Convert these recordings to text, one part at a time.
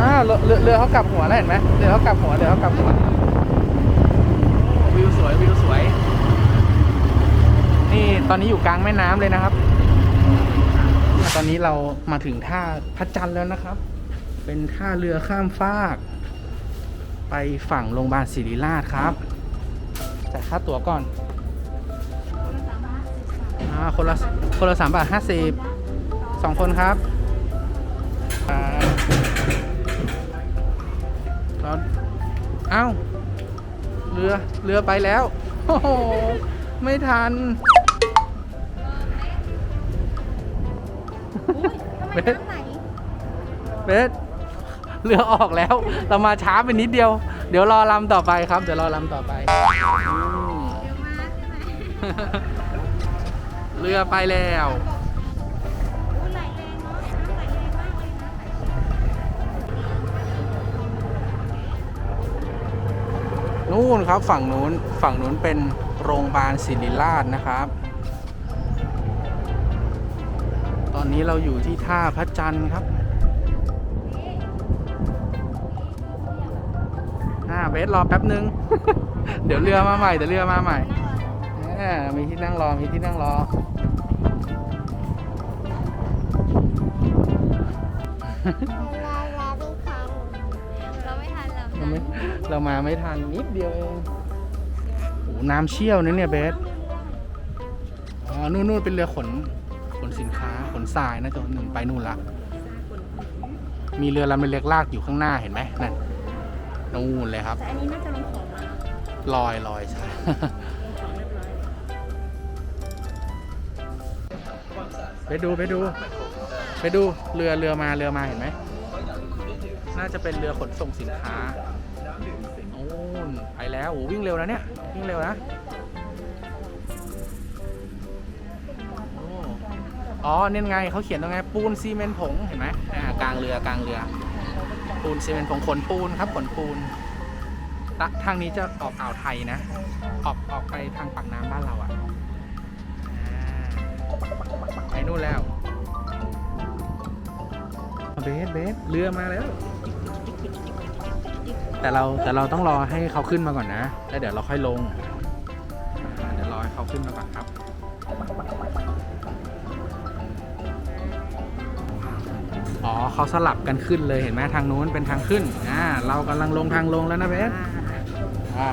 อ้าวเรือเรือเรือเขากลับหัวแล้วเห็นไหมเรือเขากลับหัวเรือเขากลับหัวโอ้วิวสวยวิวสวย นี่ตอนนี้อยู่กลางแม่น้ำเลยนะครับ ตอนนี้เรามาถึงท่าพระจันทร์แล้วนะครับ เป็นท่าเรือข้ามฟาก ไปฝั่งโรงพยาบาลศิริราชครับจ่ายค่าตั๋วก่อนอ่าคนละคนละสามบาทห้าสิบสองคนครับ เอ้า เรือ เรือไปแล้ว โอ้โห ไม่ทันเบสเบสเรือออกแล้ว เรามาช้าไปนิดเดียว เดี๋ยวรอลำต่อไปครับ เดี๋ยวรอลำต่อไปอืมเรือไปแล้ว นู่นครับฝั่งนู้นฝั่งนู้นเป็นโรงพยาบาลศิริราชนะครับ ตอนนี้เราอยู่ที่ท่าพระจันทร์ครับอ่าเบสรอแป๊บนึง เดี๋ยวเรือมาใหม่เดี๋ยวเรือมาใหม่อ่ามีที่นั่งรอ มีที่นั่งรอ เรามาไม่ทันนิดเดียวเองโอ้น้ำเชี่ยวนะเนี่ยเบสอ๋อนู่นนู่นเป็นเรือขนขนสินค้าขนทรายนะตัวหนึ่งไปนู่นละมีเรือลำเล็กๆลากอยู่ข้างหน้าเห็นไหมนั่นนู่นเลยครับแต่อันนี้น่าจะลงของมาลอยลอยใช่ลงของเรียบร้อยไปดูไปดู ไปดูเรือเรือมาเรือมาเห็นไหมน่าจะเป็นเรือขนส่งสินค้าโอ้นไป แล้วโอ้วิ่งเร็วนะเนี่ย วิ่งเร็วนะโอ้อ๋อเนี่ยไงเขาเขียนตรงไงปูนซีเมนต์ผงเห็นไหมอ่ากลางเรือกลางเรือ ปูนซีเมนต์ผงขนปูนครับขนปูนตะทางนี้จะออกอ่าวไทยนะ ออกออกไปทางปากน้ำบ้านเราอะอ่าไปนู่นแล้วเบสเบสเรือมาแล้ว แต่เราแต่เราต้องรอให้เขาขึ้นมาก่อนนะ แล้วเดี๋ยวเราค่อยลง เดี๋ยวรอให้เขาขึ้นมาก่อนครับ อ๋อเขาสลับกันขึ้นเลยเห็นไหมทางนู้นเป็นทางขึ้น อ่า เรากำลังลงทางลงแล้วนะเบสอ่า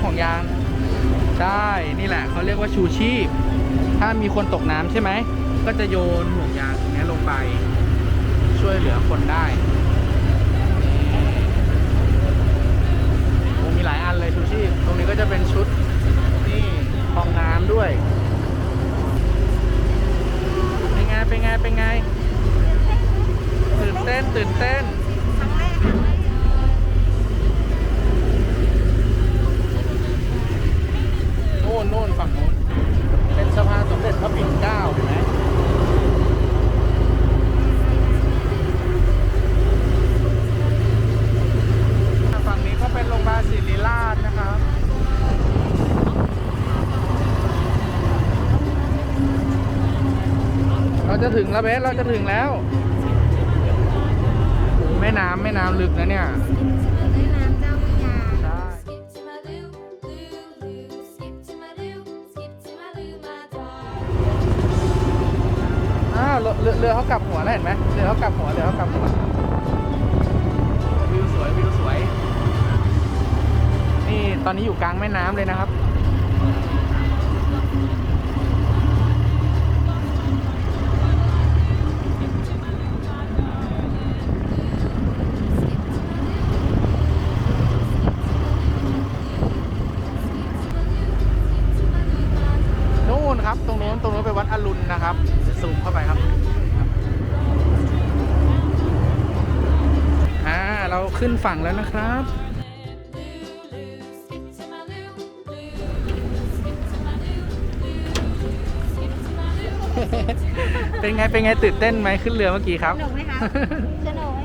ไหนห่วงยางใช่นี่แหละเขาเรียกว่าชูชีพ ถ้ามีคนตกน้ำใช่ไหม ก็จะโยนห่วงยางตรงนี้ลงไป ช่วยเหลือคนได้โอ้มีหลายอันเลยชูชีพ ตรงนี้ก็จะเป็นชุดนี่ฟองน้ำด้วย เป็นไง เป็นไง เป็นไง ตื่นเต้น ตื่นเต้นครั้งแรกครั้งแรก โน่นโน่นฝั่งโน้น เป็นสะพานสมเด็จพระปิ่นเกล้าเห็นไหมฝั่งนี้ก็เป็นโรงพยาบาลศิริราชนะครับ เรา จะถึงแล้วเบสเราจะถึงแล้ว แม่น้ำแม่น้ำลึกนะเนี่ยเจ้าพระยาใช่ Skip to my loo, loo, loo. Skip to my loo, skip to my loo, my dog. อ้าวเรือเรือเรือเขากลับหัวแล้วเห็นไหมเรือเขากลับหัวเรือเขากลับหัววิวสวยวิวสวย นี่ตอนนี้อยู่กลางแม่น้ำเลยนะครับ ขึ้นฝั่งแล้วนะครับ เป็นไงเป็นไงตื่นเต้นไหมขึ้นเรือเมื่อกี้ครับ สนุกไหมคะ สนุกไหม